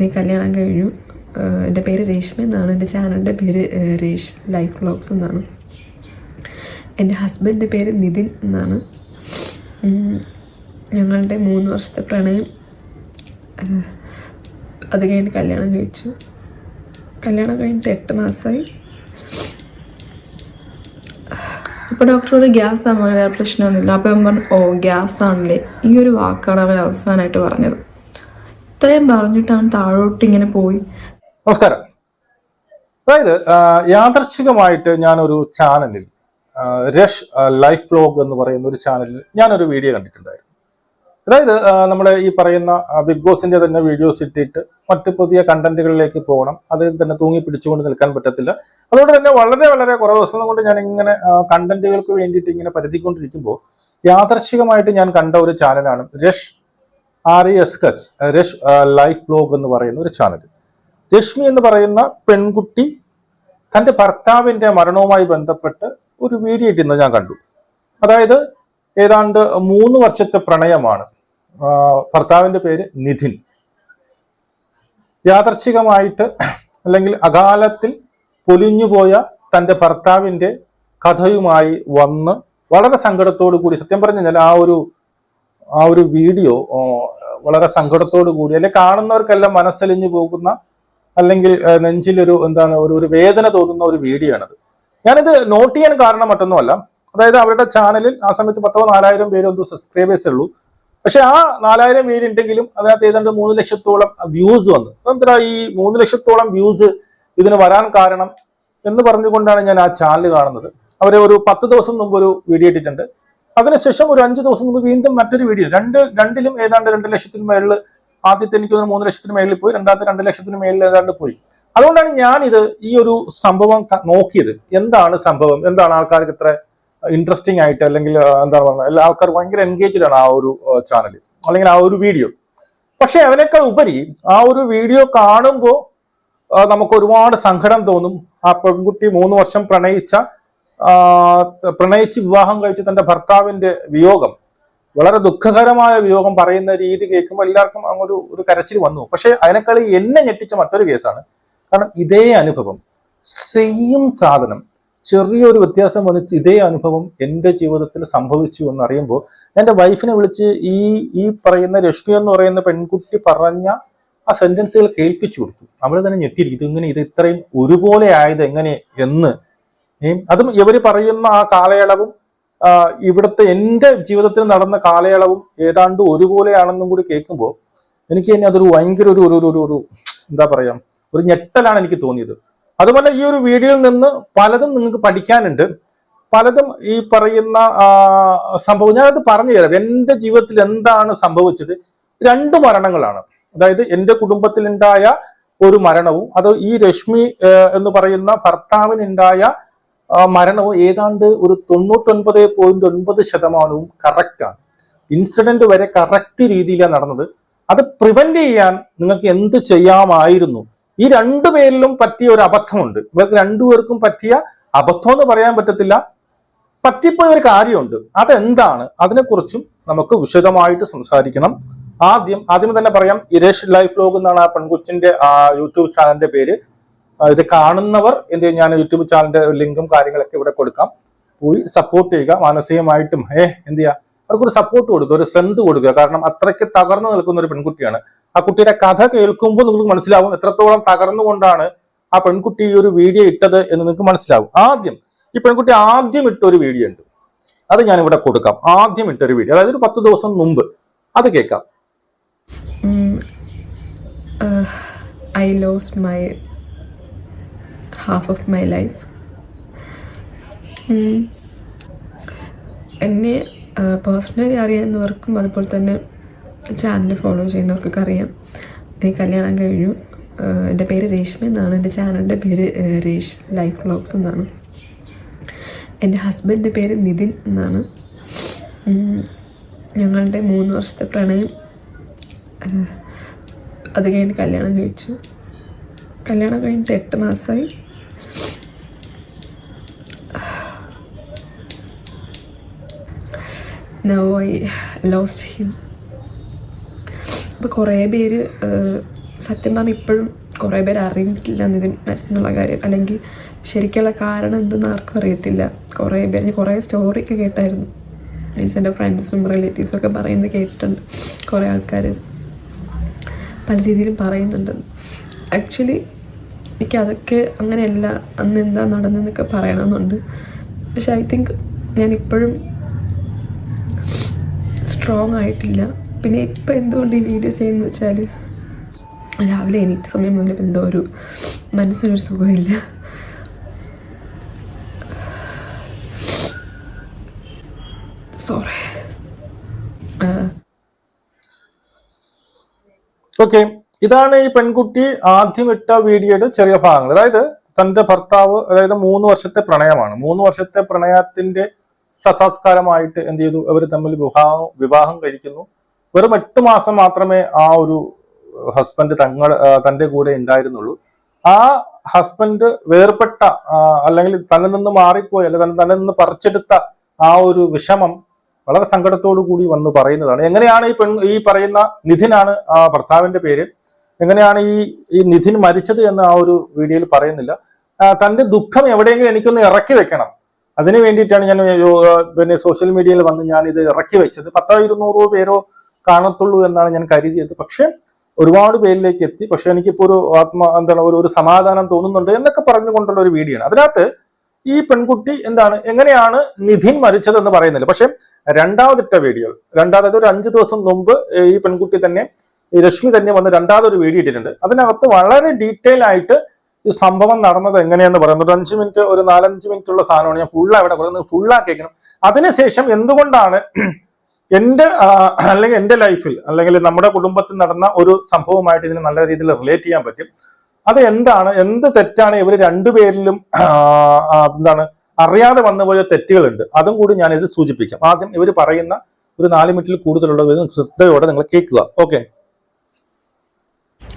എനിക്ക് കല്യാണം കഴിഞ്ഞു. എന്റെ പേര് രേഷ്മ എന്നാണ്. എന്റെ ചാനലിന്റെ പേര് രേഷ് ലൈഫ് വ്ളോഗ്സ് എന്നാണ്. എന്റെ ഹസ്ബൻഡിന്റെ പേര് നിതിൻ എന്നാണ്. ഞങ്ങളുടെ മൂന്ന് വർഷത്തെ പ്രണയം അത് കഴിഞ്ഞ് കല്യാണം കഴിച്ചു. കല്യാണം കഴിഞ്ഞിട്ട് എട്ട് മാസമായി. അപ്പോൾ ഡോക്ടറോട് ഗ്യാസ് ആകുമ്പോൾ വേറെ പ്രശ്നമൊന്നുമില്ല. അപ്പോൾ പറഞ്ഞു ഓ ഗ്യാസ് ആണല്ലേ ഈ ഒരു വാക്കാണ് അവൻ അവസാനമായിട്ട് പറഞ്ഞത്. ഇത്രയും പറഞ്ഞിട്ട് അവൻ താഴോട്ട് ഇങ്ങനെ പോയി. നമസ്കാരം. അതായത് യാദർച്ഛികമായിട്ട് ഞാനൊരു ചാനലിൽ രഷ് ലൈഫ് ബ്ലോഗ് എന്ന് പറയുന്ന ഒരു ചാനലിൽ ഞാനൊരു വീഡിയോ കണ്ടിട്ടുണ്ടായിരുന്നു. അതായത് നമ്മുടെ ഈ പറയുന്ന ബിഗ് ബോസിന്റെ തന്നെ വീഡിയോസ് ഇട്ടിട്ട് മറ്റ് പുതിയ കണ്ടന്റുകളിലേക്ക് പോകണം അതിൽ തന്നെ തൂങ്ങി പിടിച്ചുകൊണ്ട് നിൽക്കാൻ പറ്റത്തില്ല. അതുകൊണ്ട് തന്നെ വളരെ വളരെ കുറേ ദിവസം കൊണ്ട് ഞാൻ ഇങ്ങനെ കണ്ടന്റുകൾക്ക് വേണ്ടിയിട്ട് ഇങ്ങനെ പരത്തിക്കൊണ്ടിരിക്കുമ്പോൾ യാദർച്ഛികമായിട്ട് ഞാൻ കണ്ട ഒരു ചാനലാണ് rush R E S Kutch rush life blog എന്ന് പറയുന്ന ഒരു ചാനൽ രശ്മി എന്ന് പറയുന്ന പെൺകുട്ടി തന്റെ ഭർത്താവിന്റെ മരണവുമായി ബന്ധപ്പെട്ട് ഒരു വീഡിയോ ഇട്ടിന്ന് ഞാൻ കണ്ടു. അതായത് ഏതാണ്ട് മൂന്ന് വർഷത്തെ പ്രണയമാണ്. ഭർത്താവിന്റെ പേര് നിധിൻ. യാദർച്ഛികമായിട്ട് അല്ലെങ്കിൽ അകാലത്തിൽ പൊലിഞ്ഞുപോയ തന്റെ ഭർത്താവിന്റെ കഥയുമായി വന്ന് വളരെ സങ്കടത്തോടു കൂടി സത്യം പറഞ്ഞു കഴിഞ്ഞാൽ ആ ഒരു ആ ഒരു വീഡിയോ വളരെ സങ്കടത്തോടു കൂടി അല്ലെ കാണുന്നവർക്കെല്ലാം മനസ്സലിഞ്ഞു പോകുന്ന അല്ലെങ്കിൽ നെഞ്ചിലൊരു എന്താണ് ഒരു ഒരു വേദന തോന്നുന്ന ഒരു വീഡിയോ ആണത് ഞാനിത് നോട്ട് ചെയ്യാൻ കാരണം മറ്റൊന്നുമല്ല. അതായത് അവരുടെ ചാനലിൽ ആ സമയത്ത് പത്തോ നാലായിരം പേര് സബ്സ്ക്രൈബേഴ്സ് ഉള്ളൂ. പക്ഷെ ആ നാലായിരം പേര് ഉണ്ടെങ്കിലും അതിനകത്ത് ഏതാണ്ട് മൂന്ന് ലക്ഷത്തോളം വ്യൂസ് വന്നു. എന്താ ഈ മൂന്ന് ലക്ഷത്തോളം വ്യൂസ് ഇതിന് വരാൻ കാരണം എന്ന് പറഞ്ഞുകൊണ്ടാണ് ഞാൻ ആ ചാനൽ കാണുന്നത്. അവർ ഒരു പത്ത് ദിവസം മുമ്പ് ഒരു വീഡിയോ ഇട്ടിട്ടുണ്ട്. അതിനുശേഷം ഒരു അഞ്ച് ദിവസം മുമ്പ് വീണ്ടും മറ്റൊരു വീഡിയോ. രണ്ട് രണ്ടിലും ഏതാണ്ട് രണ്ട് ലക്ഷത്തിന് മേളിൽ ആദ്യത്തെ എനിക്ക് മൂന്ന് ലക്ഷത്തിന് മേളിൽ പോയി രണ്ടാമത്തെ രണ്ട് ലക്ഷത്തിന് മേളിൽ ഏതാണ്ട് പോയി. അതുകൊണ്ടാണ് ഞാനിത് ഈ ഒരു സംഭവം നോക്കിയത്. എന്താണ് സംഭവം? എന്താണ് ആൾക്കാർക്ക് ഇത്ര ഇൻട്രസ്റ്റിംഗ് ആയിട്ട് അല്ലെങ്കിൽ എന്താണ് പറയുക എല്ലാ ആൾക്കാർ ഭയങ്കര എൻഗേജ്ഡ് ആണ് ആ ഒരു ചാനൽ അല്ലെങ്കിൽ ആ ഒരു വീഡിയോ പക്ഷെ അതിനേക്കാൾ ഉപരി ആ ഒരു വീഡിയോ കാണുമ്പോൾ നമുക്ക് ഒരുപാട് സങ്കടം തോന്നും. ആ പെൺകുട്ടി മൂന്ന് വർഷം പ്രണയിച്ച പ്രണയിച്ച് വിവാഹം കഴിച്ച തന്റെ ഭർത്താവിന്റെ വിയോഗം വളരെ ദുഃഖകരമായ വിയോഗം പറയുന്ന രീതി കേൾക്കുമ്പോൾ എല്ലാവർക്കും അങ്ങൊരു ഒരു കരച്ചിൽ വന്നു. പക്ഷെ അതിനേക്കാൾ എന്നെ ഞെട്ടിച്ച മറ്റൊരു കേസാണ്. കാരണം ഇതേ അനുഭവം സെയിം സാധനം ചെറിയൊരു വ്യത്യാസം വന്നിച്ച് ഇതേ അനുഭവം എന്റെ ജീവിതത്തിൽ സംഭവിച്ചു എന്ന് അറിയുമ്പോൾ എന്റെ വൈഫിനെ വിളിച്ച് ഈ ഈ പറയുന്ന രശ്മി എന്ന് പറയുന്ന പെൺകുട്ടി പറഞ്ഞ ആ സെന്റൻസുകൾ കേൾപ്പിച്ചു കൊടുത്തു. അവൾ തന്നെ ഞെട്ടിയിരിക്കും ഇതിങ്ങനെ ഇത് ഇത്രയും ഒരുപോലെ ആയത് എങ്ങനെ? എന്ന് അതും ഇവർ പറയുന്ന ആ കാലയളവും ഇവിടുത്തെ എന്റെ ജീവിതത്തിൽ നടന്ന കാലയളവും ഏതാണ്ട് ഒരുപോലെയാണെന്നും കൂടി കേൾക്കുമ്പോൾ എനിക്ക് തന്നെ അതൊരു ഭയങ്കര ഒരു ഒരു ഒരു എന്താ പറയാ ഒരു ഞെട്ടലാണ് എനിക്ക് തോന്നിയത്. അതുപോലെ ഈ ഒരു വീഡിയോയിൽ നിന്ന് പലതും നിങ്ങൾക്ക് പഠിക്കാനുണ്ട്. പലതും ഈ പറയുന്ന സംഭവം ഞാനത് പറഞ്ഞു തരാം. എന്റെ ജീവിതത്തിൽ എന്താണ് സംഭവിച്ചത്? രണ്ട് മരണങ്ങളാണ്. അതായത് എന്റെ കുടുംബത്തിലുണ്ടായ ഒരു മരണവും അത് ഈ രശ്മി എന്ന് പറയുന്ന ഭർത്താവിനുണ്ടായ മരണവും ഏതാണ്ട് ഒരു തൊണ്ണൂറ്റൊൻപത് പോയിന്റ് ഒൻപത് ശതമാനവും കറക്റ്റാണ് ഇൻസിഡന്റ് വരെ കറക്റ്റ് രീതിയിലാണ് നടന്നത്. അത് പ്രിവെന്റ് ചെയ്യാൻ നിങ്ങൾക്ക് എന്ത് ചെയ്യാമായിരുന്നു? ഈ രണ്ടു പേരിലും പറ്റിയ ഒരു അബദ്ധമുണ്ട്. ഇവർക്ക് രണ്ടുപേർക്കും പറ്റിയ അബദ്ധം എന്ന് പറയാൻ പറ്റത്തില്ല. പറ്റിപ്പോയ ഒരു കാര്യമുണ്ട്. അതെന്താണ്? അതിനെക്കുറിച്ചും നമുക്ക് വിശദമായിട്ട് സംസാരിക്കണം. ആദ്യം ആദ്യം തന്നെ പറയാം ഇരേഷ് ലൈഫ് ലോഗ് എന്നാണ് ആ പെൺകുച്ചിന്റെ യൂട്യൂബ് ചാനലിന്റെ പേര്. ഇത് കാണുന്നവർ എന്ത് ചെയ്യും? ഞാൻ യൂട്യൂബ് ചാനലിന്റെ ലിങ്കും കാര്യങ്ങളൊക്കെ ഇവിടെ കൊടുക്കാം. പോയി സപ്പോർട്ട് ചെയ്യുക. മാനസികമായിട്ടും ഏ എന്ത് ചെയ്യുക അവർക്കൊരു സപ്പോർട്ട് കൊടുക്കുക ഒരു സ്ട്രെങ്ത് കൊടുക്കുക. കാരണം അത്രയ്ക്ക് തകർന്നു നിൽക്കുന്ന ഒരു പെൺകുട്ടിയാണ്. ആ കുട്ടിയുടെ കഥ കേൾക്കുമ്പോൾ നിങ്ങൾക്ക് മനസ്സിലാവും എത്രത്തോളം തകർന്നുകൊണ്ടാണ് ആ പെൺകുട്ടി ഈ ഒരു വീഡിയോ ഇട്ടത് എന്ന് നിങ്ങൾക്ക് മനസ്സിലാവും. ആദ്യം ഈ പെൺകുട്ടി ആദ്യം ഇട്ട ഒരു വീഡിയോ ഉണ്ട്. അത് ഞാൻ ഇവിടെ കൊടുക്കാം. ആദ്യം ഇട്ട ഒരു വീഡിയോ അതായത് ഒരു പത്ത് ദിവസം മുമ്പ്. അത് കേൾക്കാം. I lose my half of my life എന്നെ പേഴ്സണലി അറിയാവുന്നവർക്കും അതുപോലെ തന്നെ ചാനൽ ഫോളോ ചെയ്യുന്നവർക്കൊക്കെ അറിയാം. എനിക്ക് കല്യാണം കഴിഞ്ഞു. എന്റെ പേര് രേഷ്മ എന്നാണ്. എന്റെ ചാനലിന്റെ പേര് രേഷ് ലൈഫ് വ്ളോഗ്സ് എന്നാണ്. എന്റെ ഹസ്ബൻഡിന്റെ പേര് നിതിൻ എന്നാണ്. ഞങ്ങളുടെ മൂന്ന് വർഷത്തെ പ്രണയം അത് കഴിഞ്ഞ് കല്യാണം കഴിച്ചു. കല്യാണം കഴിഞ്ഞിട്ട് എട്ട് മാസമായി. നോ ഐ ലോസ്റ്റ് ഹിം അപ്പോൾ കുറേ പേര് സത്യം പറഞ്ഞാൽ ഇപ്പോഴും കുറേ പേര് അറിയിട്ടില്ല നിതിൻ മരിച്ചെന്നുള്ള കാര്യം. അല്ലെങ്കിൽ ശരിക്കുള്ള കാരണം എന്തെന്ന് ആർക്കും അറിയത്തില്ല. കുറേ പേര് കുറേ സ്റ്റോറിയൊക്കെ കേട്ടായിരുന്നു. മീൻസ് എന്റെ ഫ്രണ്ട്സും റിലേറ്റീവ്സും ഒക്കെ പറയുന്നത് കേട്ടിട്ടുണ്ട് കുറേ ആൾക്കാർ പല രീതിയിലും പറയുന്നുണ്ട്. ആക്ച്വലി എനിക്ക് അതൊക്കെ അങ്ങനെയല്ല അന്ന് എന്താ നടന്നതെന്നൊക്കെ പറയണമെന്നുണ്ട്. പക്ഷെ ഐ തിങ്ക് ഞാൻ ഇപ്പോഴും സ്ട്രോങ് ആയിട്ടില്ല. പിന്നെ ഇപ്പം എന്തുകൊണ്ട് ഈ വീഡിയോ ചെയ്യുന്നു വെച്ചാൽ രാവിലെ എണീറ്റ സമയം മുതൽ എന്തോ ഒരു മനസ്സിനൊരു സുഖമില്ല. സോറി ഓക്കെ ഇതാണ് ഈ പെൺകുട്ടി ആദ്യം ഇട്ട വീഡിയോയുടെ ചെറിയ ഭാഗങ്ങൾ. അതായത് തന്റെ ഭർത്താവ് അതായത് മൂന്ന് വർഷത്തെ പ്രണയമാണ്. മൂന്ന് വർഷത്തെ പ്രണയത്തിന്റെ സസാത്കാരമായിട്ട് എന്ത് ചെയ്തു? അവർ തമ്മിൽ വിവാഹം വിവാഹം കഴിക്കുന്നു. വെറും എട്ട് മാസം മാത്രമേ ആ ഒരു ഹസ്ബൻഡ് തങ്ങൾ തന്റെ കൂടെ ഉണ്ടായിരുന്നുള്ളൂ. ആ ഹസ്ബൻഡ് വേർപെട്ട അല്ലെങ്കിൽ തന്നിൽ നിന്ന് മാറിപ്പോയി അല്ലെങ്കിൽ തന്നെ നിന്ന് പറിച്ചെടുത്ത ആ ഒരു വിഷമം വളരെ സങ്കടത്തോടു കൂടി വന്ന് പറയുന്നതാണ്. എങ്ങനെയാണ് ഈ പെൺ ഈ പറയുന്ന നിധിനാണ് ആ ഭർത്താവിന്റെ പേര്? എങ്ങനെയാണ് ഈ ഈ നിധിൻ മരിച്ചത് എന്ന് ആ ഒരു വീഡിയോയിൽ പറയുന്നില്ല. തന്റെ ദുഃഖം എവിടെയെങ്കിലും എനിക്കൊന്ന് ഇറക്കി വെക്കണം. അതിനു വേണ്ടിയിട്ടാണ് ഞാൻ പിന്നെ സോഷ്യൽ മീഡിയയിൽ വന്ന് ഞാൻ ഇത് ഇറക്കി വെച്ചത്. പത്തോ ഇരുന്നൂറോ പേരോ കാണത്തുള്ളൂ എന്നാണ് ഞാൻ കരുതിയത്. പക്ഷെ ഒരുപാട് പേരിലേക്ക് എത്തി. പക്ഷെ എനിക്കിപ്പോ ഒരു ആത്മ എന്താണ് ഒരു ഒരു സമാധാനം തോന്നുന്നുണ്ട് എന്നൊക്കെ പറഞ്ഞുകൊണ്ടുള്ള ഒരു വീഡിയോ ആണ്. അതിനകത്ത് ഈ പെൺകുട്ടി എന്താണ് എങ്ങനെയാണ് നിധിൻ മരിച്ചത് എന്ന് പറയുന്നില്ല. പക്ഷെ രണ്ടാമതിട്ട വീഡിയോ രണ്ടാമത് ഒരു അഞ്ചു ദിവസം മുമ്പ് ഈ പെൺകുട്ടി തന്നെ രശ്മി തന്നെ വന്ന് രണ്ടാമതൊരു വീഡിയോ ഇട്ടിട്ടുണ്ട്. അതിനകത്ത് വളരെ ഡീറ്റെയിൽ ആയിട്ട് ഈ സംഭവം നടന്നത് എങ്ങനെയാന്ന് പറയുന്നത് അഞ്ച് മിനിറ്റ് ഒരു നാലഞ്ച് മിനിറ്റ് ഉള്ള സാധനമാണ് ഞാൻ ഫുള്ള് അവിടെ പറയുന്നത്. ഫുള്ളാക്കിയേക്കണം അതിനുശേഷം എന്തുകൊണ്ടാണ് എന്റെ അല്ലെങ്കിൽ എന്റെ ലൈഫിൽ അല്ലെങ്കിൽ നമ്മുടെ കുടുംബത്തിൽ നടന്ന ഒരു സംഭവമായിട്ട് ഇതിന് നല്ല രീതിയിൽ റിലേറ്റ് ചെയ്യാൻ പറ്റും. അത് എന്താണ്? എന്ത് തെറ്റാണ്? ഇവർ രണ്ടുപേരിലും എന്താണ്? അറിയാതെ വന്നുപോയ തെറ്റുകളുണ്ട്. അതും കൂടി ഞാൻ സൂചിപ്പിക്കാം. ആദ്യം ഇവർ പറയുന്ന ഒരു നാല് മിനിറ്റിൽ കൂടുതലുള്ളത് ശ്രദ്ധയോടെ നിങ്ങൾ കേൾക്കുക. ഓക്കെ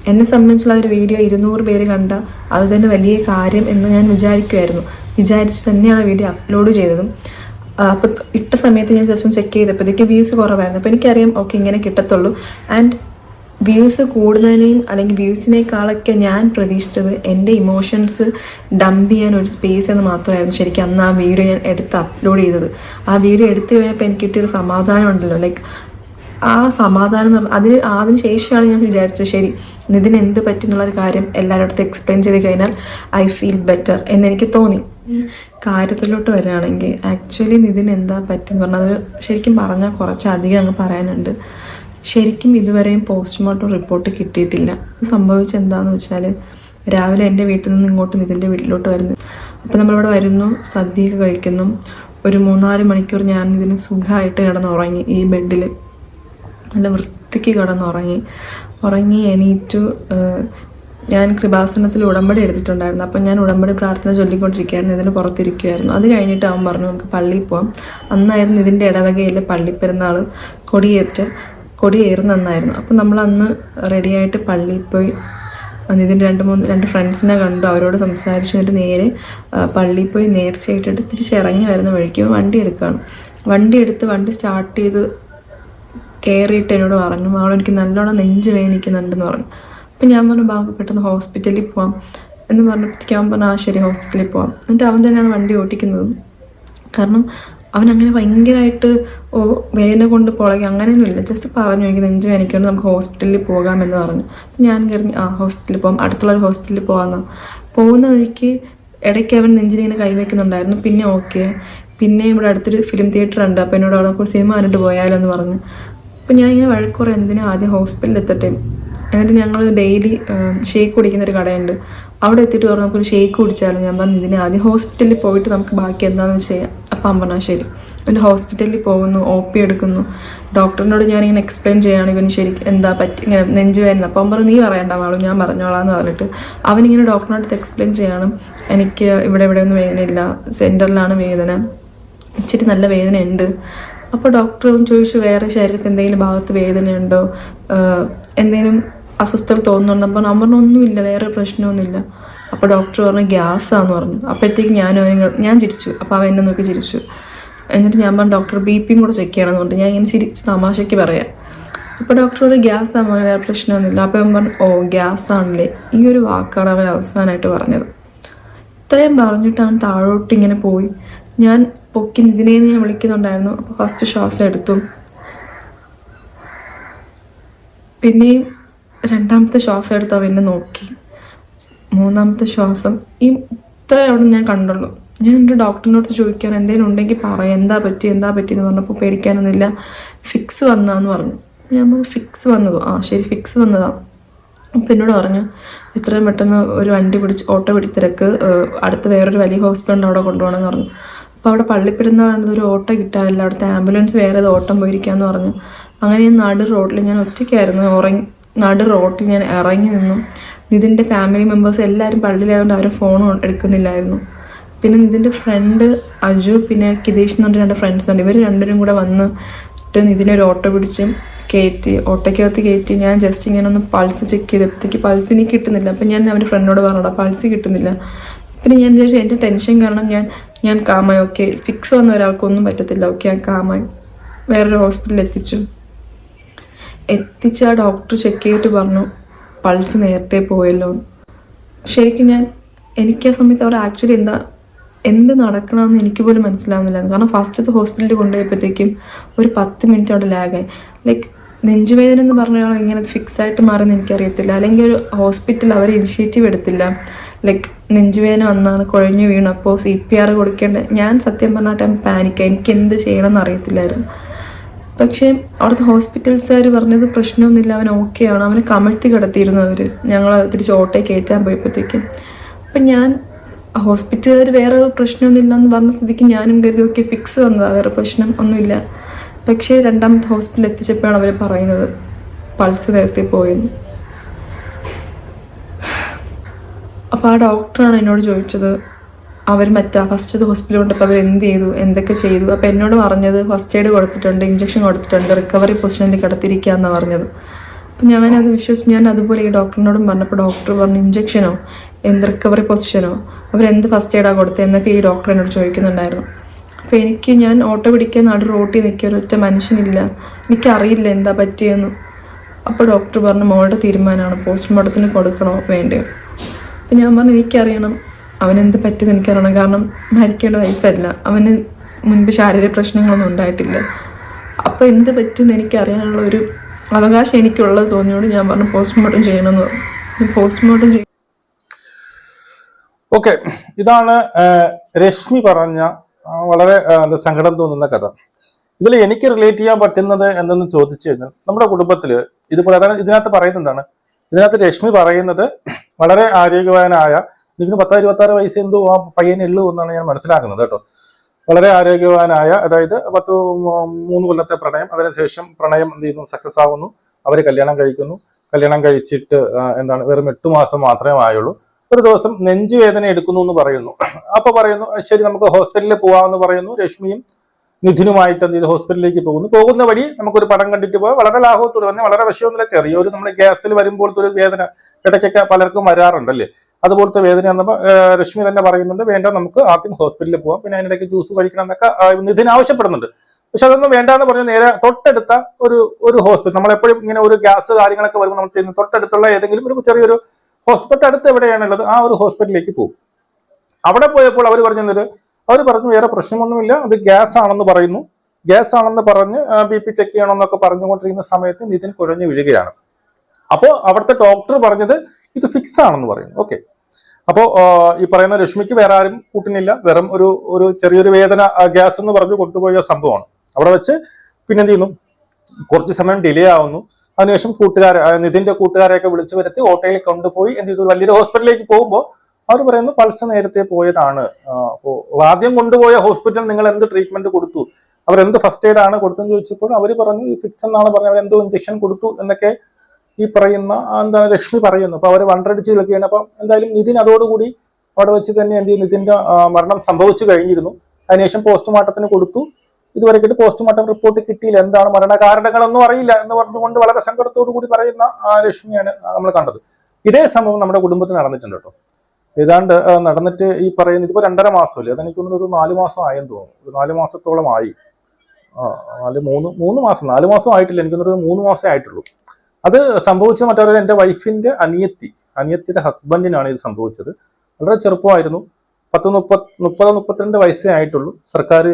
എന്നെ സംബന്ധിച്ചുള്ള ഒരു വീഡിയോ ഇരുന്നൂറ് പേര് കണ്ട അത് തന്നെ വലിയ കാര്യം എന്ന് ഞാൻ വിചാരിക്കുമായിരുന്നു വിചാരിച്ച് തന്നെയാണ് വീഡിയോ അപ്ലോഡ് ചെയ്തതും. അപ്പോൾ ഇട്ട സമയത്ത് ഞാൻ ജസ്റ്റ് ചെക്ക് ചെയ്തപ്പോഴത്തേക്ക് വ്യൂസ് കുറവായിരുന്നു. അപ്പോൾ എനിക്കറിയാം ഓക്കെ ഇങ്ങനെ കിട്ടത്തുള്ളൂ. ആൻഡ് വ്യൂസ് കൂടുന്നതിനെയും അല്ലെങ്കിൽ വ്യൂസിനേക്കാളൊക്കെ ഞാൻ പ്രതീക്ഷിച്ചത് എന്റെ ഇമോഷൻസ് ഡംപ് ചെയ്യാൻ ഒരു സ്പേസ് എന്ന് മാത്രമായിരുന്നു ശരിക്കും അന്ന് ആ വീഡിയോ ഞാൻ എടുത്ത് അപ്ലോഡ് ചെയ്തത്. ആ വീഡിയോ എടുത്തു കഴിഞ്ഞപ്പോൾ എനിക്ക് കിട്ടിയൊരു സമാധാനം ഉണ്ടല്ലോ. ലൈക്ക് ആ സമാധാനം അതിന് അതിന് ശേഷമാണ് ഞാൻ വിചാരിച്ചത് ശരി നിതിന് എന്ത് പറ്റി എന്നുള്ളൊരു കാര്യം എല്ലാവരുടെ അടുത്ത് എക്സ്പ്ലെയിൻ ചെയ്ത് കഴിഞ്ഞാൽ ഐ ഫീൽ ബെറ്റർ എന്നെനിക്ക് തോന്നി. കാര്യത്തിലോട്ട് വരികയാണെങ്കിൽ ആക്ച്വലി നിതിന് എന്താ പറ്റിയെന്ന് പറഞ്ഞാൽ അത് ശരിക്കും പറഞ്ഞാൽ കുറച്ചധികം അങ്ങ് പറയാനുണ്ട്. ശരിക്കും ഇതുവരെയും പോസ്റ്റ്മോർട്ടം റിപ്പോർട്ട് കിട്ടിയിട്ടില്ല. സംഭവിച്ചെന്താണെന്ന് വെച്ചാൽ രാവിലെ എന്റെ വീട്ടിൽ നിന്ന് ഇങ്ങോട്ട് നിതിന്റെ വീട്ടിലോട്ട് വരുന്നു. അപ്പോൾ നമ്മളിവിടെ വരുന്നു സദ്യയൊക്കെ കഴിക്കുന്നു. ഒരു മൂന്നാൽ മണിക്കൂർ ഞാൻ ഇതിന് സുഖമായിട്ട് കിടന്നുറങ്ങി ഈ ബെഡിൽ നല്ല വൃത്തിക്ക് കിടന്നുറങ്ങി. ഉറങ്ങി എണീറ്റു ഞാൻ കൃപാസനത്തിൽ ഉടമ്പടി എടുത്തിട്ടുണ്ടായിരുന്നു. അപ്പം ഞാൻ ഉടമ്പടി പ്രാർത്ഥന ചൊല്ലിക്കൊണ്ടിരിക്കുകയായിരുന്നു. ഇതിന് പുറത്തിരിക്കുമായിരുന്നു അത് കഴിഞ്ഞിട്ട് അവൻ പറഞ്ഞു നമുക്ക് പള്ളിയിൽ പോവാം. അന്നായിരുന്നു ഇതിന്റെ ഇടവകയിലെ പള്ളിപ്പെരുന്നാൾ കൊടിയേറ്റ് കൊടിയേറുന്ന അന്നായിരുന്നു. അപ്പം നമ്മൾ അന്ന് റെഡിയായിട്ട് പള്ളിയിൽ പോയി ഇതിന്റെ രണ്ട് മൂന്ന് രണ്ട് ഫ്രണ്ട്സിനെ കണ്ടു. അവരോട് സംസാരിച്ചു. എന്നിട്ട് നേരെ പള്ളിയിൽ പോയി നേർച്ചയായിട്ട് എടുത്തിട്ട് തിരിച്ചിറങ്ങി വരുന്ന വഴിക്ക് വണ്ടി എടുക്കുകയാണ്. വണ്ടി എടുത്ത് വണ്ടി സ്റ്റാർട്ട് ചെയ്ത് കയറിയിട്ട് എന്നോട് പറഞ്ഞു അവൾ എനിക്ക് നല്ലോണം നെഞ്ച് വേദനിക്കുന്നുണ്ടെന്ന് പറഞ്ഞു. അപ്പം ഞാൻ പറഞ്ഞു ബാബു പെട്ടെന്ന് ഹോസ്പിറ്റലിൽ പോവാം. എന്ന് പറഞ്ഞപ്പോഴത്തേക്ക് അവൻ പറഞ്ഞു ആ ശരി ഹോസ്പിറ്റലിൽ പോവാം. എന്നിട്ട് അവൻ തന്നെയാണ് വണ്ടി ഓടിക്കുന്നത് കാരണം അവൻ അങ്ങനെ ഭയങ്കരമായിട്ട് ഓ വേദന കൊണ്ട് പുളകി അങ്ങനെയൊന്നുമില്ല ജസ്റ്റ് പറഞ്ഞു എനിക്ക് നെഞ്ച് വേദനിക്കൊണ്ട് നമുക്ക് ഹോസ്പിറ്റലിൽ പോകാമെന്ന് പറഞ്ഞു. ഞാൻ കരുതി ആ ഹോസ്പിറ്റലിൽ പോകാം അടുത്തുള്ളൊരു ഹോസ്പിറ്റലിൽ പോകാമെന്ന് പോകുന്ന വഴിക്ക് ഇടയ്ക്ക് അവൻ നെഞ്ചിനിങ്ങനെ കൈവയ്ക്കുന്നുണ്ടായിരുന്നു. പിന്നെ ഓക്കെ. പിന്നെ ഇവിടെ അടുത്തൊരു ഫിലിം തിയേറ്റർ ഉണ്ട് അപ്പോൾ എന്നോട് അവിടെ സിനിമ കണ്ടിട്ട് പോയാലോ എന്ന് പറഞ്ഞു. അപ്പം ഞാൻ ഇങ്ങനെ എന്തിനാ ആദ്യം ഹോസ്പിറ്റലിൽ എത്തട്ടെ. എന്നിട്ട് ഞങ്ങൾ ഡെയിലി ഷേക്ക് കുടിക്കുന്ന ഒരു കടയുണ്ട്. അവിടെ എത്തിയിട്ട് പറഞ്ഞു നമുക്കൊരു ഷേക്ക് കുടിച്ചാലും? ഞാൻ പറഞ്ഞു ഇതിന് ആദ്യം ഹോസ്പിറ്റലിൽ പോയിട്ട് നമുക്ക് ബാക്കി എന്താണെന്ന് ചെയ്യാം. അപ്പം അമ്മ പറഞ്ഞാൽ ശരി. എന്നിട്ട് ഹോസ്പിറ്റലിൽ പോകുന്നു ഒ പി എടുക്കുന്നു. ഡോക്ടറിനോട് ഞാനിങ്ങനെ എക്സ്പ്ലെയിൻ ചെയ്യാണ് ഇവന് ശരി എന്താ പറ്റി ഇങ്ങനെ നെഞ്ച് വേദന. അപ്പം പറഞ്ഞു നീ പറയണ്ട മാളും ഞാൻ പറഞ്ഞോളാം എന്ന് പറഞ്ഞിട്ട്. അവനിങ്ങനെ ഡോക്ടറിനോട് എക്സ്പ്ലെയിൻ ചെയ്യാണ് എനിക്ക് ഇവിടെ ഇവിടെ ഒന്നും വേദനയില്ല സെന്ററിലാണ് വേദന. ഇച്ചിരി നല്ല വേദനയുണ്ട്. അപ്പോൾ ഡോക്ടർ ചോദിച്ചു വേറെ ശരീരത്തിൽ എന്തെങ്കിലും ഭാഗത്ത് വേദനയുണ്ടോ? എന്തെങ്കിലും അസ്വസ്ഥത തോന്നുന്നുണ്ടോ? അപ്പോൾ നമ്മൾ പറഞ്ഞു ഒന്നുമില്ല വേറെ പ്രശ്നമൊന്നുമില്ല. അപ്പോൾ ഡോക്ടർ പറഞ്ഞു ഗ്യാസാന്ന് പറഞ്ഞു. അപ്പോഴത്തേക്ക് ഞാൻ അവനെ ഞാൻ ചിരിച്ചു. അപ്പോൾ അവൻ എന്നെ നോക്കി ചിരിച്ചു. എന്നിട്ട് ഞാൻ പറഞ്ഞു ഡോക്ടർ ബി പിയും കൂടെ ചെക്ക് ചെയ്യണമെന്നുണ്ട്. ഞാൻ ഇങ്ങനെ ചിരിച്ച് തമാശയ്ക്ക് പറയാം. അപ്പോൾ ഡോക്ടർ പറഞ്ഞു ഗ്യാസ് ആകുമ്പോൾ വേറെ പ്രശ്നമൊന്നുമില്ല. അപ്പോൾ അവൻ പറഞ്ഞു ഓ ഗ്യാസ് ആണല്ലേ ഈ ഒരു വാക്കാണ് അവൻ അവസാനമായിട്ട് പറഞ്ഞത്. ഇത്രയും പറഞ്ഞിട്ട് അവൻ താഴോട്ട് ഇങ്ങനെ പോയി. ഞാൻ പൊക്കി നിതിനേന്ന് ഞാൻ വിളിക്കുന്നുണ്ടായിരുന്നു. അപ്പോൾ ഫസ്റ്റ് ശ്വാസം എടുത്തു. പിന്നെയും രണ്ടാമത്തെ ശ്വാസം എടുത്ത് പിന്നെ നോക്കി. മൂന്നാമത്തെ ശ്വാസം ഈ ഇത്ര അവിടെ ഞാൻ കണ്ടുള്ളൂ. ഞാൻ എന്റെ ഡോക്ടറിനോട് ചോദിക്കാൻ എന്തെങ്കിലും ഉണ്ടെങ്കിൽ പറയാം. എന്താ പറ്റി? എന്താ പറ്റി എന്ന് പറഞ്ഞപ്പോൾ പേടിക്കാനൊന്നുമില്ല. ഫിക്സ് വന്നാന്ന് പറഞ്ഞു. ഞാൻ ഫിക്സ് വന്നതോ? ആ ശരി ഫിക്സ് വന്നതാ. അപ്പം എന്നോട് പറഞ്ഞു ഇത്രയും പെട്ടെന്ന് ഒരു വണ്ടി പിടിച്ച് ഓട്ടോ പിടിത്തിരക്ക് അടുത്ത വേറൊരു വലിയ ഹോസ്പിറ്റലിന്റെ അവിടെ കൊണ്ടുപോകണമെന്ന് പറഞ്ഞു. അപ്പോൾ അവിടെ പള്ളിപ്പെരുന്നാളിന് ഒരു ഓട്ടോ കിട്ടാറില്ല. അവിടുത്തെ ആംബുലൻസ് വേറെ ഓട്ടം പോയിരിക്കാന്ന് പറഞ്ഞു. അങ്ങനെ ഞാൻ നടു റോഡിൽ ഞാൻ ഒറ്റയ്ക്കായിരുന്നു. ഉറങ്ങി നടു റോഡിൽ ഞാൻ ഇറങ്ങി നിന്നു. നിതിന്റെ ഫാമിലി മെമ്പേഴ്സ് എല്ലാവരും പള്ളിയിലായതുകൊണ്ട് ആരും ഫോൺ എടുക്കുന്നില്ലായിരുന്നു. പിന്നെ നിതിന്റെ ഫ്രണ്ട് അജു പിന്നെ കിതേഷ് എന്ന് പറഞ്ഞ രണ്ട് ഫ്രണ്ട്സ് ഉണ്ട്. ഇവർ രണ്ടുപേരും കൂടെ വന്നിട്ട് നിതിനെ ഒരു ഓട്ടോ പിടിച്ച് കയറ്റി ഓട്ടോയ്ക്കകത്ത് കയറ്റി ഞാൻ ജസ്റ്റ് ഇങ്ങനെ ഒന്ന് പൾസ് ചെക്ക് ചെയ്തപ്പോഴത്തേക്ക് പൾസ് ഇനി കിട്ടുന്നില്ല. അപ്പം ഞാൻ അവന്റെ ഫ്രണ്ടിനോട് പറഞ്ഞോടാ പൾസ് കിട്ടുന്നില്ല. പിന്നെ ഞാൻ വിചാരിച്ചു എന്റെ ടെൻഷൻ കാരണം ഞാൻ ഞാൻ കാമായി ഓക്കെ ഫിക്സ് വന്ന ഒരാൾക്കൊന്നും പറ്റത്തില്ല. ഓക്കെ ഞാൻ കാമായി വേറൊരു ഹോസ്പിറ്റലിൽ എത്തിച്ചു. എത്തിച്ച ആ ഡോക്ടർ ചെക്ക് ചെയ്തിട്ട് പറഞ്ഞു പൾസ് നേരത്തെ പോയല്ലോ. ശരിക്കും ഞാൻ എനിക്ക് ആ സമയത്ത് അവിടെ ആക്ച്വലി എന്താ എന്ത് നടക്കണമെന്ന് എനിക്ക് പോലും മനസ്സിലാവുന്നില്ലായിരുന്നു. കാരണം ഫസ്റ്റത്തെ ഹോസ്പിറ്റലിൽ കൊണ്ടുപോയപ്പോഴത്തേക്കും ഒരു പത്ത് മിനിറ്റ് അവിടെ ലാഗായി ലൈക്ക് നെഞ്ചുവേദന എന്ന് പറഞ്ഞ ഒരാൾ ഇങ്ങനെ ഫിക്സ് ആയിട്ട് മാറുമെന്ന് എനിക്കറിയത്തില്ല. അല്ലെങ്കിൽ ഒരു ഹോസ്പിറ്റൽ അവർ ഇനിഷ്യേറ്റീവ് എടുത്തില്ല. ലൈക്ക് നെഞ്ചുവേദന വന്നാണ് കുഴഞ്ഞു വീണു. അപ്പോൾ സി പി ആർ കൊടുക്കേണ്ട. ഞാൻ സത്യം പറഞ്ഞ ടൈം പാനിക്ക എനിക്ക് എന്ത് ചെയ്യണമെന്ന് അറിയത്തില്ലായിരുന്നു. പക്ഷേ അവിടുത്തെ ഹോസ്പിറ്റൽസുകാർ പറഞ്ഞത് പ്രശ്നമൊന്നുമില്ല. അവൻ ഓക്കെയാണ് അവനെ കമഴ്ത്തി കിടത്തിയിരുന്നു അവർ ഞങ്ങൾ തിരിച്ച് ഓട്ടോയിൽ കയറ്റാൻ പോയപ്പോഴത്തേക്കും. അപ്പം ഞാൻ ഹോസ്പിറ്റലുകാർ വേറെ പ്രശ്നമൊന്നുമില്ല എന്ന് പറഞ്ഞ സ്ഥിതിക്ക് ഞാനും കരുതി. ഓക്കെ ഫിക്സ് വന്നതാണ് വേറെ പ്രശ്നം ഒന്നുമില്ല. പക്ഷേ രണ്ടാമത്തെ ഹോസ്പിറ്റലിൽ എത്തിച്ചപ്പോഴാണ് അവർ പറയുന്നത് പൾസ് നേരത്തെ പോയെന്ന്. അപ്പോൾ ആ ഡോക്ടറാണ് എന്നോട് ചോദിച്ചത് അവർ മറ്റാ? ഫസ്റ്റ് ഹോസ്പിറ്റലിൽ കൊണ്ടപ്പോൾ അവർ എന്ത് ചെയ്തു? എന്തൊക്കെ ചെയ്തു? അപ്പോൾ എന്നോട് പറഞ്ഞത് ഫസ്റ്റ് എയ്ഡ് കൊടുത്തിട്ടുണ്ട് ഇഞ്ചക്ഷൻ കൊടുത്തിട്ടുണ്ട് റിക്കവറി പൊസിഷനിൽ കിടത്തിരിക്കുക എന്നാണ് പറഞ്ഞത്. അപ്പം അത് വിശ്വസിച്ച് ഞാൻ അതുപോലെ ഈ ഡോക്ടറിനോടും പറഞ്ഞപ്പോൾ ഡോക്ടർ പറഞ്ഞു ഇഞ്ചക്ഷനോ എന്ത് റിക്കവറി പൊസിഷനോ അവരെന്ത് ഫസ്റ്റ് എയ്ഡാണ് കൊടുത്തത് എന്നൊക്കെ ഈ ഡോക്ടർ എന്നോട് ചോദിക്കുന്നുണ്ടായിരുന്നു. അപ്പോൾ എനിക്ക് ഞാൻ ഓട്ടോ പിടിക്കാൻ നടു റോട്ടിൽ നിൽക്കുക ഒരൊറ്റ മനുഷ്യനില്ല. എനിക്കറിയില്ല എന്താ പറ്റിയെന്ന്. അപ്പോൾ ഡോക്ടർ പറഞ്ഞു മോളുടെ തീരുമാനമാണ് പോസ്റ്റ്മോർട്ടത്തിന് കൊടുക്കണോ വേണ്ടയോ? അപ്പം ഞാൻ പറഞ്ഞു എനിക്കറിയണം. അവനെന്ത് പറ്റുമെന്ന് എനിക്കറിയണം. കാരണം ഭരിക്കേണ്ട വയസ്സല്ല. അവന് മുൻപ് ശാരീരിക പ്രശ്നങ്ങളൊന്നും ഉണ്ടായിട്ടില്ല. അപ്പോൾ എന്ത് പറ്റുമെന്ന് എനിക്കറിയാനുള്ള ഒരു അവകാശം എനിക്കുള്ളത് തോന്നിയോട് ഞാൻ പറഞ്ഞു പോസ്റ്റ്മോർട്ടം ചെയ്യണമെന്ന് പറഞ്ഞു. പോസ്റ്റ്മോർട്ടം ചെയ്യും ഓക്കെ. ഇതാണ് രശ്മി പറഞ്ഞ വളരെ സങ്കടം തോന്നുന്ന കഥ. ഇതിൽ എനിക്ക് റിലേറ്റ് ചെയ്യാൻ പറ്റുന്നത് എന്തെന്ന് ചോദിച്ചു കഴിഞ്ഞാൽ നമ്മുടെ കുടുംബത്തിൽ അതായത് ഇതിനകത്ത് പറയുന്നത് എന്താണ് ഇതിനകത്ത് രശ്മി പറയുന്നത് വളരെ ആരോഗ്യവാനായ എനിക്ക് പത്താ ഇരുപത്തി ആറ് വയസ്സ് എന്തോ ആ പയ്യനെ ഉള്ളൂ എന്നാണ് ഞാൻ മനസ്സിലാക്കുന്നത് കേട്ടോ. വളരെ ആരോഗ്യവാനായ അതായത് പത്ത് മൂന്ന് കൊല്ലത്തെ പ്രണയം അതിനുശേഷം പ്രണയം എന്ത് ചെയ്യുന്നു സക്സസ് ആവുന്നു. അവർ കല്യാണം കഴിക്കുന്നു. കല്യാണം കഴിച്ചിട്ട് എന്താണ് വെറും എട്ട് മാസം മാത്രമേ ആയുള്ളൂ. ഒരു ദിവസം നെഞ്ചുവേദന എടുക്കുന്നു എന്ന് പറയുന്നു. അപ്പൊ പറയുന്നു ശരി നമുക്ക് ഹോസ്പിറ്റലിൽ പോവാമെന്ന് പറയുന്നു. രശ്മിയും നിധിനുമായിട്ട് എന്ത് ചെയ്തു? ഹോസ്പിറ്റലിലേക്ക് പോകുന്നു. പോകുന്ന വഴി നമുക്കൊരു പടം കണ്ടിട്ട് പോകാം വളരെ ലാഭത്തോട് തന്നെ വളരെ വിഷയമൊന്നുമില്ല ചെറിയൊരു നമ്മുടെ ഗ്യാസിൽ വരുമ്പോഴത്തെ ഒരു വേദന. ഇടയ്ക്കൊക്കെ പലർക്കും വരാറുണ്ടല്ലേ? അതുപോലത്തെ വേദന വന്നപ്പോൾ രശ്മി തന്നെ പറയുന്നുണ്ട് വേണ്ട നമുക്ക് ആദ്യം ഹോസ്പിറ്റലിൽ പോവാം. പിന്നെ അതിനിടയ്ക്ക് ജ്യൂസ് കഴിക്കണം എന്നൊക്കെ നിധിൻ ആവശ്യപ്പെടുന്നുണ്ട്. പക്ഷെ അതൊന്നും വേണ്ട എന്ന് പറഞ്ഞ് നേരെ തൊട്ടടുത്ത ഒരു ഒരു ഹോസ്പിറ്റൽ നമ്മളെപ്പോഴും ഇങ്ങനെ ഒരു ഗ്യാസ് കാര്യങ്ങളൊക്കെ വരുമ്പോൾ നമ്മൾ ചെയ്യുന്ന തൊട്ടടുത്തുള്ള ഏതെങ്കിലും ഒരു ചെറിയൊരു ഹോസ്പിറ്റൽ തൊട്ടടുത്ത് എവിടെയാണുള്ളത് ആ ഒരു ഹോസ്പിറ്റലിലേക്ക് പോകും. അവിടെ പോയപ്പോൾ അവർ പറഞ്ഞത് അവർ പറഞ്ഞു വേറെ പ്രശ്നമൊന്നുമില്ല അത് ഗ്യാസ് ആണെന്ന് പറയുന്നു. ഗ്യാസ് ആണെന്ന് പറഞ്ഞ് ബി പി ചെക്ക് ചെയ്യണമെന്നൊക്കെ പറഞ്ഞുകൊണ്ടിരിക്കുന്ന സമയത്ത് നിതിൻ കുഴഞ്ഞു വീഴുകയാണ്. അപ്പോൾ അവിടുത്തെ ഡോക്ടർ പറഞ്ഞത് ഇത് ഫിക്സ് ആണെന്ന് പറയുന്നു. ഓക്കെ അപ്പോൾ ഈ പറയുന്ന രശ്മിക്ക് വേറെ ആരും കൂട്ടുന്നില്ല. വെറും ഒരു ഒരു ചെറിയൊരു വേദന ഗ്യാസ് എന്ന് പറഞ്ഞ് കൊണ്ടുപോയ സംഭവമാണ്. അവിടെ വെച്ച് പിന്നെ എന്ത് ചെയ്യുന്നു? കുറച്ച് സമയം ഡിലേ ആവുന്നു. അതിനുശേഷം കൂട്ടുകാരെ നിതിന്റെ കൂട്ടുകാരെയൊക്കെ വിളിച്ചു വരുത്തി ഓട്ടോയിൽ കൊണ്ടുപോയി എന്ത് ചെയ്തു? വലിയൊരു ഹോസ്പിറ്റലിലേക്ക് പോകുമ്പോൾ അവർ പറയുന്നു പൾസ് നേരത്തെ പോയതാണ്. അപ്പോൾ ആദ്യം കൊണ്ടുപോയ ഹോസ്പിറ്റൽ നിങ്ങൾ എന്ത് ട്രീറ്റ്മെന്റ് കൊടുത്തു? അവരെന്ത് ഫസ്റ്റ് എയ്ഡ് ആണ് കൊടുത്തെന്ന് ചോദിച്ചപ്പോൾ അവർ പറഞ്ഞു ഫിക്സ് എന്നാണ് പറഞ്ഞത്. അവരെന്തോ ഇഞ്ചക്ഷൻ കൊടുത്തു എന്നൊക്കെ ഈ പറയുന്ന എന്താണ് ലക്ഷ്മി പറയുന്നു. അപ്പൊ അവർ വണ്ടടിച്ച് നിൽക്കുകയാണ് അപ്പം എന്തായാലും നിതിൻ അതോടുകൂടി അവിടെ വെച്ച് തന്നെ എന്ത് ചെയ്യും നിതിന്റെ മരണം സംഭവിച്ചു കഴിഞ്ഞിരുന്നു. അതിനുശേഷം പോസ്റ്റ്മോർട്ടത്തിന് കൊടുത്തു. ഇതുവരെ പോസ്റ്റ്മോർട്ടം റിപ്പോർട്ട് കിട്ടിയില്ല. എന്താണ് മരണകാരണങ്ങളൊന്നും അറിയില്ല എന്ന് പറഞ്ഞുകൊണ്ട് വളരെ സങ്കടത്തോടു കൂടി പറയുന്ന ലക്ഷ്മിയാണ് നമ്മൾ കണ്ടത്. ഇതേ സംഭവം നമ്മുടെ കുടുംബത്തിൽ നടന്നിട്ടുണ്ട് കേട്ടോ. ഏതാണ്ട് നടന്നിട്ട് ഈ പറയുന്ന ഇതിപ്പോ രണ്ടര മാസമല്ലേ? അതെനിക്ക് തോന്നുന്നു ഒരു നാല് മാസം ആയെന്ന് തോന്നുന്നു. ഒരു നാല് മാസത്തോളം ആയി നാല് മൂന്ന് മൂന്ന് മാസം നാല് മാസം ആയിട്ടില്ല. എനിക്കൊന്നൊരു മൂന്ന് മാസമേ ആയിട്ടുള്ളൂ. അത് സംഭവിച്ചത് മറ്റൊരു എന്റെ വൈഫിന്റെ അനിയത്തി അനിയത്തിയുടെ ഹസ്ബൻഡിനാണ് ഇത് സംഭവിച്ചത്. വളരെ ചെറുപ്പമായിരുന്നു. പത്ത് മുപ്പത് മുപ്പത് മുപ്പത്തിരണ്ട് വയസ്സേ ആയിട്ടുള്ളൂ. സർക്കാർ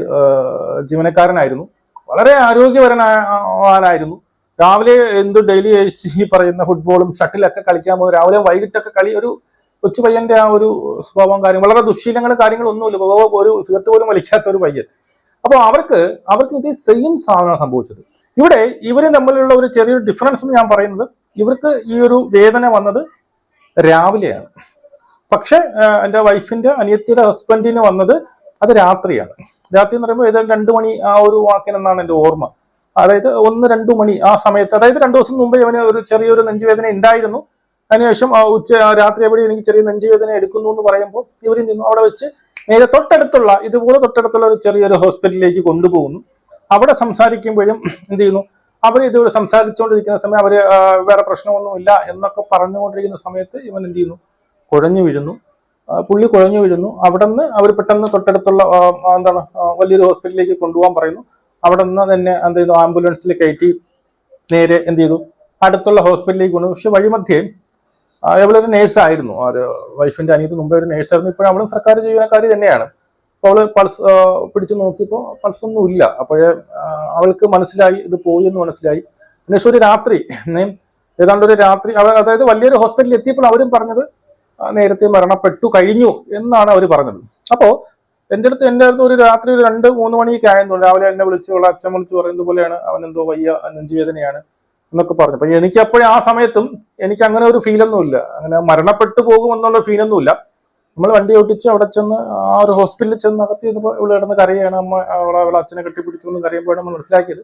ജീവനക്കാരനായിരുന്നു. വളരെ ആരോഗ്യപരനായിരുന്നു രാവിലെ എന്തു ഡെയിലി കഴിച്ച് ഈ പറയുന്ന ഫുട്ബോളും ഷട്ടിലൊക്കെ കളിക്കാൻ പോകും രാവിലെ വൈകിട്ടൊക്കെ കളി ഒരു കൊച്ചു പയ്യന്റെ ആ ഒരു സ്വഭാവം കാര്യം വളരെ ദുശ്ശീലങ്ങളും കാര്യങ്ങളും ഒന്നുമില്ല ഒരു സിഗരറ്റ് പോലും വലിക്കാത്ത ഒരു പയ്യൻ. അപ്പോൾ അവർക്ക് അവർക്ക് ഇത് സെയിം സാധനമാണ് സംഭവിച്ചത്. ഇവിടെ ഇവരും തമ്മിലുള്ള ഒരു ചെറിയൊരു ഡിഫറൻസ് എന്ന് ഞാൻ പറയുന്നത് ഇവർക്ക് ഈ ഒരു വേദന വന്നത് രാവിലെയാണ്. പക്ഷെ എന്റെ വൈഫിന്റെ അനിയത്തിയുടെ ഹസ്ബൻഡിന് വന്നത് അത് രാത്രിയാണ്. രാത്രി എന്ന് പറയുമ്പോൾ ഏതാണ്ട് രണ്ടു മണി ആ ഒരു വാക്കിനെന്നാണ് എന്റെ ഓർമ്മ. അതായത് ഒന്ന് രണ്ടു മണി ആ സമയത്ത് അതായത് രണ്ടു ദിവസം മുമ്പ് ഇവന് ഒരു ചെറിയൊരു നെഞ്ചുവേദന ഉണ്ടായിരുന്നു. അതിനുശേഷം ഉച്ച രാത്രി എവിടെ എനിക്ക് ചെറിയ നെഞ്ചുവേദന എടുക്കുന്നു എന്ന് പറയുമ്പോൾ ഇവരും അവിടെ വെച്ച് നേരെ തൊട്ടടുത്തുള്ള ഇതുപോലെ തൊട്ടടുത്തുള്ള ഒരു ചെറിയൊരു ഹോസ്പിറ്റലിലേക്ക് കൊണ്ടുപോകുന്നു. അവിടെ സംസാരിക്കുമ്പോഴും എന്ത് ചെയ്യുന്നു? അവർ ഇത് സംസാരിച്ചുകൊണ്ടിരിക്കുന്ന സമയം അവർ വേറെ പ്രശ്നമൊന്നുമില്ല എന്നൊക്കെ പറഞ്ഞുകൊണ്ടിരിക്കുന്ന സമയത്ത് ഇവൻ എന്ത് ചെയ്യുന്നു? കുഴഞ്ഞു വീഴുന്നു. പുള്ളി കുഴഞ്ഞു വീഴുന്നു. അവിടെ നിന്ന് അവർ പെട്ടെന്ന് തൊട്ടടുത്തുള്ള എന്താണ് വലിയൊരു ഹോസ്പിറ്റലിലേക്ക് കൊണ്ടുപോകാൻ പറയുന്നു. അവിടെ നിന്ന് തന്നെ എന്ത് ചെയ്യുന്നു? ആംബുലൻസിൽ കയറ്റി നേരെ എന്ത് ചെയ്തു? അടുത്തുള്ള ഹോസ്പിറ്റലിലേക്ക് കൊണ്ടു പക്ഷെ വഴിമധ്യേ അവളൊരു നേഴ്സായിരുന്നു. ഒരു വൈഫിന്റെ അനിയത്ത് മുമ്പേ ഒരു നേഴ്സായിരുന്നു. ഇപ്പോഴും അവളും സർക്കാർ ജീവനക്കാരി തന്നെയാണ്. അപ്പോൾ അവൾ പൾസ് പിടിച്ചു നോക്കിയപ്പോൾ പൾസ് ഒന്നും ഇല്ല അപ്പോഴേ അവൾക്ക് മനസ്സിലായി ഇത് പോയി എന്ന് മനസ്സിലായി. പിന്നെ ഒരു രാത്രി. ഏതാണ്ട് ഒരു രാത്രി അതായത് വലിയൊരു ഹോസ്പിറ്റലിൽ എത്തിയപ്പോൾ അവരും പറഞ്ഞത് നേരത്തെ മരണപ്പെട്ടു കഴിഞ്ഞു എന്നാണ് അവർ പറഞ്ഞത്. അപ്പോ എന്റെ അടുത്ത് എന്റെ അടുത്ത് ഒരു രാത്രി ഒരു രണ്ട് മൂന്ന് മണിയൊക്കെ ആയിരുന്നു രാവിലെ എന്നെ വിളിച്ചു ഉള്ള അച്ഛൻ വിളിച്ച് പറയുന്നത് പോലെയാണ്. അവൻ എന്തോ വയ്യ നെഞ്ചുവേദനയാണ് എന്നൊക്കെ പറഞ്ഞു. അപ്പൊ എനിക്ക് അപ്പോഴും ആ സമയത്തും എനിക്ക് അങ്ങനെ ഒരു ഫീലൊന്നും ഇല്ല അങ്ങനെ മരണപ്പെട്ടു പോകുമെന്നുള്ള ഫീലൊന്നും ഇല്ല നമ്മൾ വണ്ടി ഓട്ടിച്ച് അവിടെ ചെന്ന് ആ ഒരു ഹോസ്പിറ്റലിൽ ചെന്ന് ചെന്നപ്പോൾ ഇവിടെ കിടന്ന് കരയാണ്. അമ്മ അവളെ അവളെ അച്ഛനെ കെട്ടിപ്പിടിച്ചു എന്ന് കരയുമ്പോഴാണ് നമ്മൾ മനസ്സിലാക്കിയത്.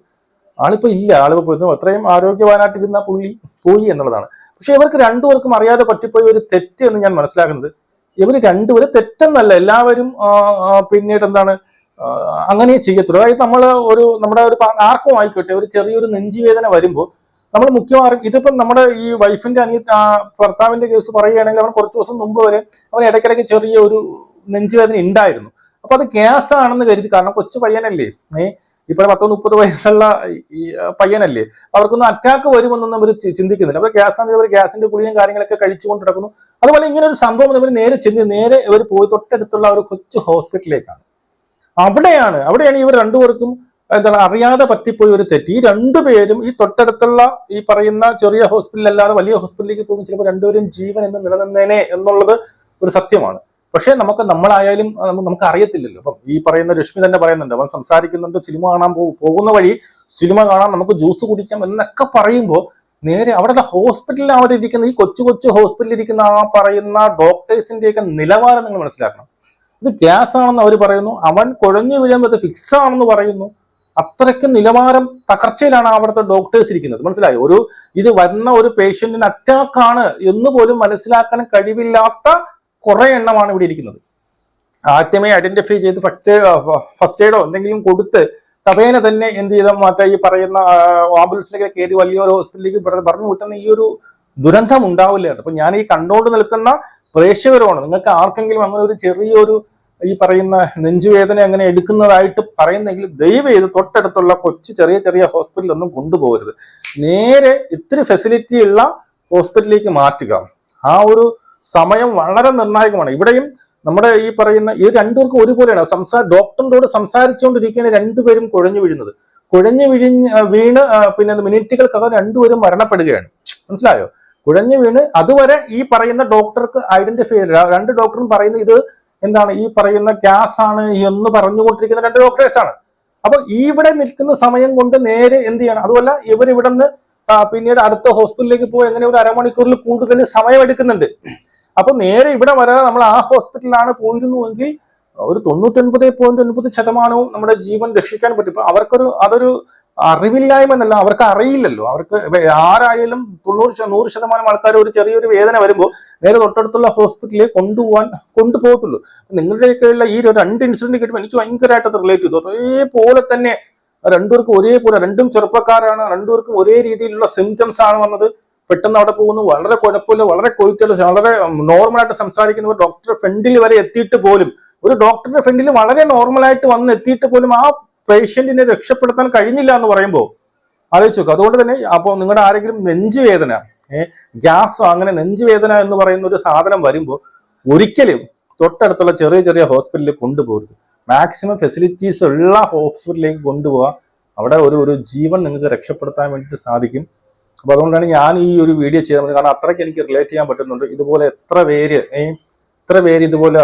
ആളിപ്പോ ഇല്ല. ആളിപ്പോ പോയിരുന്നു അത്രയും ആരോഗ്യവാനായിട്ടിരുന്ന പുള്ളി പോയി എന്നുള്ളതാണ്. പക്ഷെ ഇവർക്ക് രണ്ടുപേർക്കും അറിയാതെ പറ്റിപ്പോയ ഒരു തെറ്റ് എന്ന് ഞാൻ മനസ്സിലാക്കുന്നത്. ഇവർ രണ്ടുപേരും തെറ്റെന്നല്ല. എല്ലാവരും പിന്നീട് എന്താണ് അങ്ങനെ ചെയ്യത്തുള്ളൂ. അതായത് നമ്മൾ ഒരു നമ്മുടെ ഒരു ആർക്കും ആയിക്കോട്ടെ. ഒരു ചെറിയൊരു നെഞ്ചുവേദന വരുമ്പോൾ നമ്മൾ മിക്കവാറും ഇതിപ്പം നമ്മുടെ ഈ വൈഫിന്റെ അനിയ ഭർത്താവിന്റെ കേസ് പറയുകയാണെങ്കിൽ അവൻ കുറച്ച് ദിവസം മുമ്പ് വരെ അവൻ ഇടയ്ക്കിടയ്ക്ക് ചെറിയ ഒരു നെഞ്ചുവേദന ഉണ്ടായിരുന്നു. അപ്പൊ അത് ഗ്യാസ് ആണെന്ന് കരുതി കാരണം കൊച്ചു പയ്യനല്ലേ ഏ ഇപ്പൊ പത്തോ മുപ്പത് വയസ്സുള്ള ഈ പയ്യനല്ലേ അവർക്കൊന്നും അറ്റാക്ക് വരുമെന്നൊന്നും അവർ ചിന്തിക്കുന്നില്ല. അപ്പൊ ഗ്യാസ് ആണെങ്കിൽ അവർ ഗ്യാസിന്റെ ഗുളിയും കാര്യങ്ങളൊക്കെ കഴിച്ചുകൊണ്ട് നടക്കുന്നു അതുപോലെ ഇങ്ങനെ ഒരു സംഭവം ഇവർ നേരെ ചെന്ന് നേരെ ഇവർ പോയി തൊട്ടടുത്തുള്ള ഒരു കൊച്ചു ഹോസ്പിറ്റലിലേക്കാണ് അവിടെയാണ് അവിടെയാണ് ഇവർ രണ്ടുപേർക്കും എന്താണ് അറിയാതെ പറ്റിപ്പോയി ഒരു തെറ്റ്. ഈ രണ്ടുപേരും ഈ തൊട്ടടുത്തുള്ള ഈ പറയുന്ന ചെറിയ ഹോസ്പിറ്റൽ അല്ലാതെ വലിയ ഹോസ്പിറ്റലിലേക്ക് പോകും ചിലപ്പോൾ രണ്ടുപേരും ജീവൻ എന്ന് നിലനിന്നേനെ എന്നുള്ളത് ഒരു സത്യമാണ്. പക്ഷേ നമുക്ക് നമ്മളായാലും നമുക്ക് അറിയത്തില്ലല്ലോ അപ്പം ഈ പറയുന്ന രശ്മി തന്നെ പറയുന്നുണ്ട് അവൻ സംസാരിക്കുന്നുണ്ട് സിനിമ കാണാൻ പോകുന്ന വഴി സിനിമ കാണാൻ നമുക്ക് ജ്യൂസ് കുടിക്കാം എന്നൊക്കെ പറയുമ്പോൾ നേരെ അവിടെ ഹോസ്പിറ്റലിൽ അവരിയ്ക്കുന്ന ഈ കൊച്ചു കൊച്ചു ഹോസ്പിറ്റലിൽ ഇരിക്കുന്ന ആ പറയുന്ന ഡോക്ടേഴ്സിന്റെയൊക്കെ നിലവാരം നിങ്ങൾ മനസ്സിലാക്കണം. ഇത് ഗ്യാസ് ആണെന്ന് അവർ പറയുന്നു അവൻ കുഴഞ്ഞു വീഴുമ്പോൾ ഫിക്സ് ആണെന്ന് പറയുന്നു. അത്രയ്ക്ക് നിലവാരം തകർച്ചയിലാണ് അവിടുത്തെ ഡോക്ടേഴ്സ് ഇരിക്കുന്നത്. മനസ്സിലായി? ഒരു ഇത് വരുന്ന ഒരു പേഷ്യന്റിന് അറ്റാക്ക് ആണ് എന്ന് പോലും മനസ്സിലാക്കാൻ കഴിവില്ലാത്ത കുറെ എണ്ണമാണ് ഇവിടെ ഇരിക്കുന്നത്. ആദ്യമേ ഐഡന്റിഫൈ ചെയ്ത് ഫസ്റ്റ് ഫസ്റ്റ് എയ്ഡോ എന്തെങ്കിലും കൊടുത്ത് തവേന തന്നെ എന്ത് ചെയ്ത മറ്റേ ഈ പറയുന്ന ആംബുലൻസിലേക്ക് കയറി വലിയൊരു ഹോസ്പിറ്റലിലേക്ക് പറ- പറഞ്ഞു വിട്ടുന്ന ഈ ഒരു ദുരന്തം ഉണ്ടാവില്ല അപ്പൊ ഞാൻ ഈ കണ്ടോണ്ട് നിൽക്കുന്ന പ്രേക്ഷകരോണം നിങ്ങൾക്ക് ആർക്കെങ്കിലും അങ്ങനെ ഒരു ചെറിയൊരു ഈ പറയുന്ന നെഞ്ചുവേദന അങ്ങനെ എടുക്കുന്നതായിട്ട് പറയുന്നെങ്കിൽ ദയവ് ചെയ്ത് തൊട്ടടുത്തുള്ള കൊച്ചു ചെറിയ ചെറിയ ഹോസ്പിറ്റലൊന്നും കൊണ്ടുപോകരുത്. നേരെ ഇത്തിരി ഫെസിലിറ്റി ഉള്ള ഹോസ്പിറ്റലിലേക്ക് മാറ്റുക. ആ ഒരു സമയം വളരെ നിർണായകമാണ്. ഇവിടെയും നമ്മുടെ ഈ പറയുന്ന ഈ രണ്ടുപേർക്കും ഒരുപോലെയാണ്. സംസാ ഡോക്ടറിനോട് സംസാരിച്ചുകൊണ്ടിരിക്കുകയാണ് രണ്ടുപേരും കുഴഞ്ഞു വീഴുന്നത്. കുഴഞ്ഞു വിഴിഞ്ഞ് വീണ് പിന്നെ മിനിറ്റുകൾക്കകം രണ്ടുപേരും മരണപ്പെടുകയാണ്. മനസ്സിലായോ? കുഴഞ്ഞു വീണ് അതുവരെ ഈ പറയുന്ന ഡോക്ടർക്ക് ഐഡന്റിഫൈ രണ്ട് ഡോക്ടറും പറയുന്ന ഇത് എന്താണ് ഈ പറയുന്ന ഗ്യാസ് ആണ് എന്ന് പറഞ്ഞുകൊണ്ടിരിക്കുന്ന രണ്ട് ആണ്. അപ്പൊ ഇവിടെ നിൽക്കുന്ന സമയം കൊണ്ട് നേരെ എന്ത് ചെയ്യണം? അതുമല്ല ഇവർ ഇവിടെ നിന്ന് പിന്നീട് അടുത്ത ഹോസ്പിറ്റലിലേക്ക് പോയി എങ്ങനെ ഒരു അരമണിക്കൂറിൽ കൂടുതൽ സമയം എടുക്കുന്നുണ്ട് അപ്പൊ നേരെ ഇവിടെ വരാതെ നമ്മൾ ആ ഹോസ്പിറ്റലിലാണ് പോയിരുന്നുവെങ്കിൽ ഒരു തൊണ്ണൂറ്റൊൻപത് പോയിന്റ് ഒൻപത് ശതമാനവും നമ്മുടെ ജീവൻ രക്ഷിക്കാൻ പറ്റും. അവർക്കൊരു അതൊരു അറിവില്ലായ്മ എന്നല്ല അവർക്ക് അറിയില്ലല്ലോ. അവർക്ക് ആരായാലും തൊണ്ണൂറ് നൂറ് ശതമാനം ആൾക്കാർ ഒരു ചെറിയൊരു വേദന വരുമ്പോൾ നേരെ തൊട്ടടുത്തുള്ള ഹോസ്പിറ്റലിൽ കൊണ്ടുപോകാൻ കൊണ്ടുപോകത്തുള്ളൂ. നിങ്ങളുടെയൊക്കെയുള്ള ഈ രണ്ട് ഇൻസിഡന്റ് കിട്ടുമ്പോൾ എനിക്ക് ഭയങ്കരമായിട്ട് റിലേറ്റ് ചെയ്തു. അതേപോലെ തന്നെ രണ്ടുപേർക്കും ഒരേപോലെ രണ്ടും ചെറുപ്പക്കാരാണ് രണ്ടുപേർക്കും ഒരേ രീതിയിലുള്ള സിംറ്റംസ് ആണ് വന്നത്. പെട്ടെന്ന് അവിടെ പോകുന്നു. വളരെ കുഴപ്പമില്ല വളരെ കൊയിറ്റുള്ള വളരെ നോർമലായിട്ട് സംസാരിക്കുന്നവർ ഡോക്ടറുടെ ഫ്രണ്ടിൽ വരെ എത്തിയിട്ട് പോലും ഒരു ഡോക്ടറുടെ ഫ്രണ്ടിൽ വളരെ നോർമലായിട്ട് വന്ന് എത്തിയിട്ട് പോലും ആ പേഷ്യന്റിനെ രക്ഷപ്പെടുത്താൻ കഴിഞ്ഞില്ല എന്ന് പറയുമ്പോൾ ആലോചിച്ചു അതുകൊണ്ട് തന്നെ അപ്പോൾ നിങ്ങളുടെ ആരെങ്കിലും നെഞ്ചുവേദന ഗ്യാസോ അങ്ങനെ നെഞ്ചുവേദന എന്ന് പറയുന്ന ഒരു സാധനം വരുമ്പോൾ ഒരിക്കലും തൊട്ടടുത്തുള്ള ചെറിയ ചെറിയ ഹോസ്പിറ്റലിൽ കൊണ്ടുപോകരുത്. മാക്സിമം ഫെസിലിറ്റീസ് ഉള്ള ഹോസ്പിറ്റലിലേക്ക് കൊണ്ടുപോവുക അവിടെ ഒരു ഒരു ജീവൻ നിങ്ങൾക്ക് രക്ഷപ്പെടുത്താൻ വേണ്ടിയിട്ട് സാധിക്കും. അപ്പൊ അതുകൊണ്ടാണ് ഞാൻ ഈ ഒരു വീഡിയോ ചെയ്തത്. കാരണം അത്രയ്ക്ക് എനിക്ക് റിലേറ്റ് ചെയ്യാൻ പറ്റുന്നുണ്ട്. ഇതുപോലെ എത്ര പേര് എത്ര പേര് ഇതുപോലെ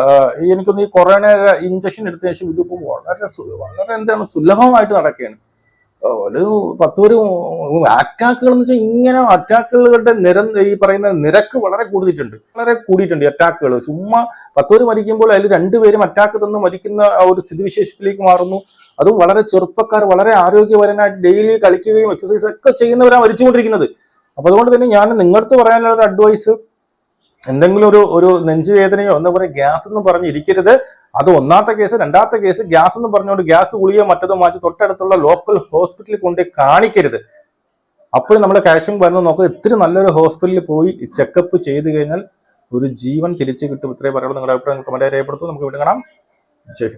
എനിക്കൊന്ന് ഈ കൊറോണ ഇഞ്ചക്ഷൻ എടുത്തതിന് ശേഷം ഇതിപ്പോ വളരെ വളരെ എന്താണ് സുലഭമായിട്ട് നടക്കുകയാണ്. ഒരു പത്ത് ഒരു അറ്റാക്കുകൾ എന്ന് വെച്ചാൽ ഇങ്ങനെ അറ്റാക്കുകളുടെ നിര ഈ പറയുന്ന നിരക്ക് വളരെ കൂടിയിട്ടുണ്ട്. വളരെ കൂടിയിട്ടുണ്ട് അറ്റാക്കുകൾ ചുമ്മാ പത്തോര് മരിക്കുമ്പോൾ അതിൽ രണ്ടുപേരും അറ്റാക്ക് തന്ന് മരിക്കുന്ന ഒരു സ്ഥിതിവിശേഷത്തിലേക്ക് മാറുന്നു. അതും വളരെ ചെറുപ്പക്കാർ വളരെ ആരോഗ്യപരമായിട്ട് ഡെയിലി കളിക്കുകയും എക്സസൈസ് ഒക്കെ ചെയ്യുന്നവരാണ് മരിച്ചുകൊണ്ടിരിക്കുന്നത്. അപ്പൊ അതുകൊണ്ട് തന്നെ ഞാൻ നിങ്ങളടുത്ത് പറയാനുള്ള ഒരു അഡ്വൈസ് എന്തെങ്കിലും ഒരു ഒരു നെഞ്ചുവേദനയോ എന്താ പറയുക ഗ്യാസ് എന്ന് പറഞ്ഞ് ഇരിക്കരുത്. അത് ഒന്നാമത്തെ കേസ് രണ്ടാമത്തെ കേസ് ഗ്യാസ് എന്ന് പറഞ്ഞുകൊണ്ട് ഗ്യാസ് ഗുളിയോ മറ്റതോ മാറ്റി തൊട്ടടുത്തുള്ള ലോക്കൽ ഹോസ്പിറ്റലിൽ കൊണ്ട് കാണിക്കരുത്. അപ്പോഴും നമ്മുടെ കാഷ്യം വരുന്നത് നോക്കുക ഇത്തിരി നല്ലൊരു ഹോസ്പിറ്റലിൽ പോയി ചെക്കപ്പ് ചെയ്ത് കഴിഞ്ഞാൽ ഒരു ജീവൻ തിരിച്ചു കിട്ടും. ഇത്രയും പറയുള്ളൂ. നിങ്ങളുടെ അഭിപ്രായം കമന്റ് രേഖപ്പെടുത്തും നമുക്ക് വീണ്ടും കാണാം. ജയ്